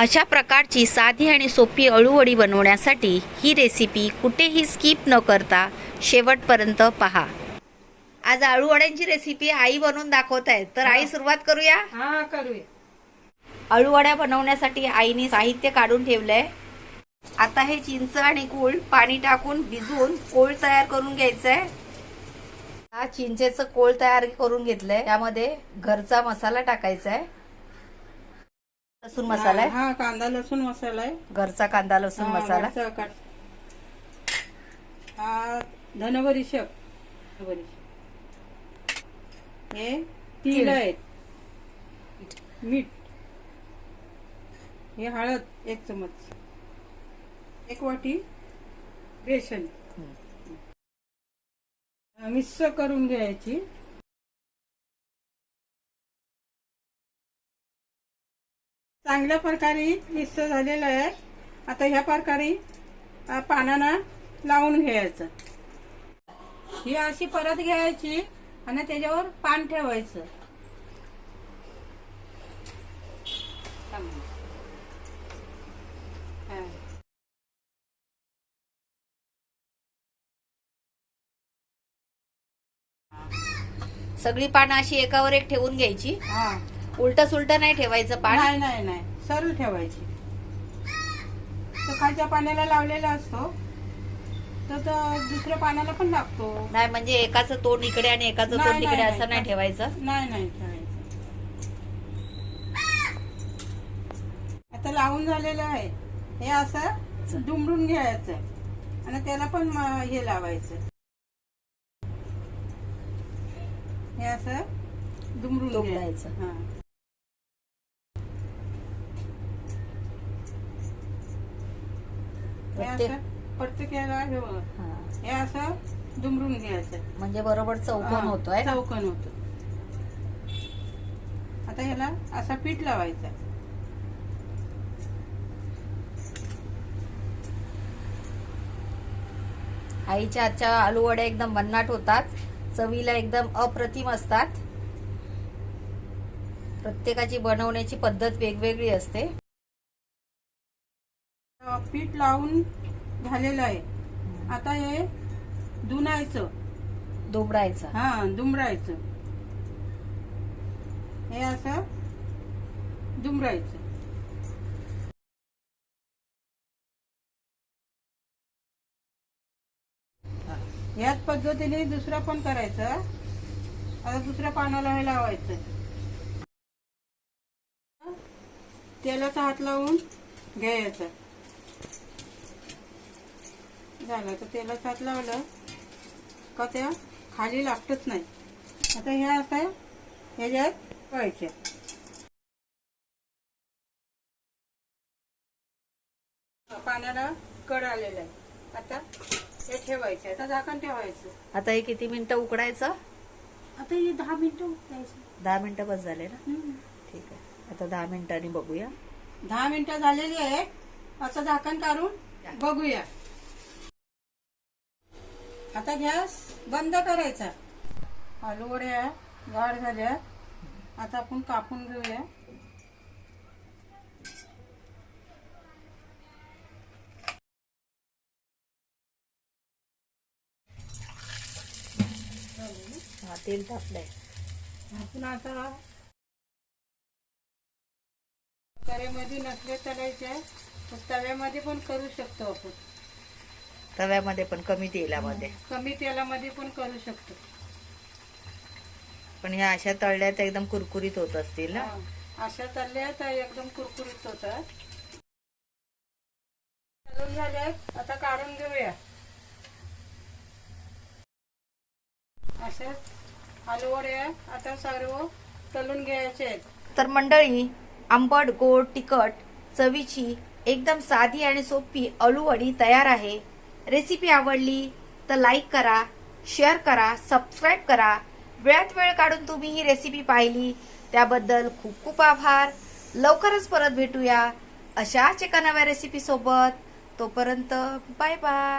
अशा प्रकारची साधी आणि सोपी अळूवडी बनवण्यासाठी ही रेसिपी कुठेही स्किप न करता शेवटपर्यंत पहा. आज अळूवड्यांची रेसिपी आई बनवून दाखवत आहे तर आई सुरुवात करूया? हा करूया. अळूवड्या बनवण्यासाठी आईने साहित्य काढून ठेवलंय. आता हे चिंच आणि गूळ पाणी टाकून भिजवून कोळ तयार करून घ्यायचंय. हा चिंचेचं कोळ तयार करून घेतलंय. त्यामध्ये घरचा मसाला टाकायचा आहे लसूण मसाला आहे. हा कांदा लसूण मसाला आहे. घरचा कांदा लसूण हा, मसाला. वरचा काट- हा धनबरीशक बरीशक हे तीळ. तीळ. आहेत. मीठ. हे हळद एक चमच. एक वाटी बेसन. मिक्स करून घ्यायची. चांगल्या प्रकारे मिक्स झालेलं आहे. आता ह्या प्रकारे पानांना लावून घ्यायचं. ही अशी परत घ्यायची आणि त्याच्यावर पान ठेवायचं. सगळी पानं अशी एकावर एक ठेवून घ्यायची. हा. उलट सुलट नाही ठेवायचं पान नाही नाही नाही. सरळ ठेवायची. सकाळच्या पाण्याला लावलेला असतो. तर तो दुसऱ्या पाण्याला पण लागतो. नाही म्हणजे एकाचं तोंड इकडे आणि एकाचं नाही, तोंड तिकडे नाही, असं नाही. नाही. ठेवायचं? नाही नाही ठेवायचं. आता लावून झालेलं आहे. हे असं दुमडून घ्यायचं. आणि त्याला पण म- हे लावायचं. हे असं दुमडून. घ्यायचं. हा. हे प्रत्येक असं प्रत्येक याला हे बघा. हा. हे असं दुमडून घ्यायचं. म्हणजे बरोबर चौकोन हा, होतोय? चौकोन होतो. आता ह्याला असा पीठ लावायचा. आईच्या आजच्या आलू वड्या एकदम भन्नाट होतात. चवीला एकदम अप्रतिम असतात. प्रत्येकाची बनवण्याची पद्धत वेगवेगळी असते. पीठ लावून झालेलं आहे. आता हे धुनायचं. दुबडायचं हा दुमरायचं हे असं दुमरायचं याच पद्धतीने दुसरं पण करायचं. आता दुसऱ्या पानाला हे लावायचं. तेलाचा हात लावून घ्यायचं. झालं तर तेलाचा हात लावलं. का त्या? खाली लागतच नाही. आता ह्या असं ह्याच्यात व्हायच्या पाण्याला कड आलेलं आहे. आता हे ठेवायचे आता झाकण ठेवायचं. आता हे किती मिनिटं उकडायचं? आता हे दहा मिनिटं उकळायचं दहा मिनिटं बस झाले ना? ठीक आहे. आता दहा मिनिटांनी बघूया. दहा मिनिटं झालेली आहे असं झाकण काढून बघूया. आता गॅस बंद करायचा. आलू वड्या गाड झाल्या. आता आपण कापून घेऊया. हा तेल तापलंय. आपण आता तव्यामध्ये नसले तळायचे तर तव्यामध्ये पण करू शकतो आपण. तव्यामध्ये पण कमी तेलामध्ये. कमी तेलामध्ये पण करू शकतो. पण ह्या अशा तळल्या तर एकदम कुरकुरीत होत असतील ना. अशा तळल्या तर एकदम कुरकुरीत होतात. झाल्यात आता काढून घेऊया. अशाच आलू वड्या आता सर्व तळून घ्यायचे आहेत. तर मंडळी आंबट गोड तिखट चवीची एकदम साधी आणि सोपी अळूवडी तयार आहे. रेसिपी आवडली तर लाईक करा शेअर करा सबस्क्राईब करा. वेळात वेळ काढून तुम्ही ही रेसिपी पाहिली त्याबद्दल खूप खूप आभार. लवकरच परत भेटूया अशाच एका नव्या रेसिपीसोबत तोपर्यंत बाय बाय.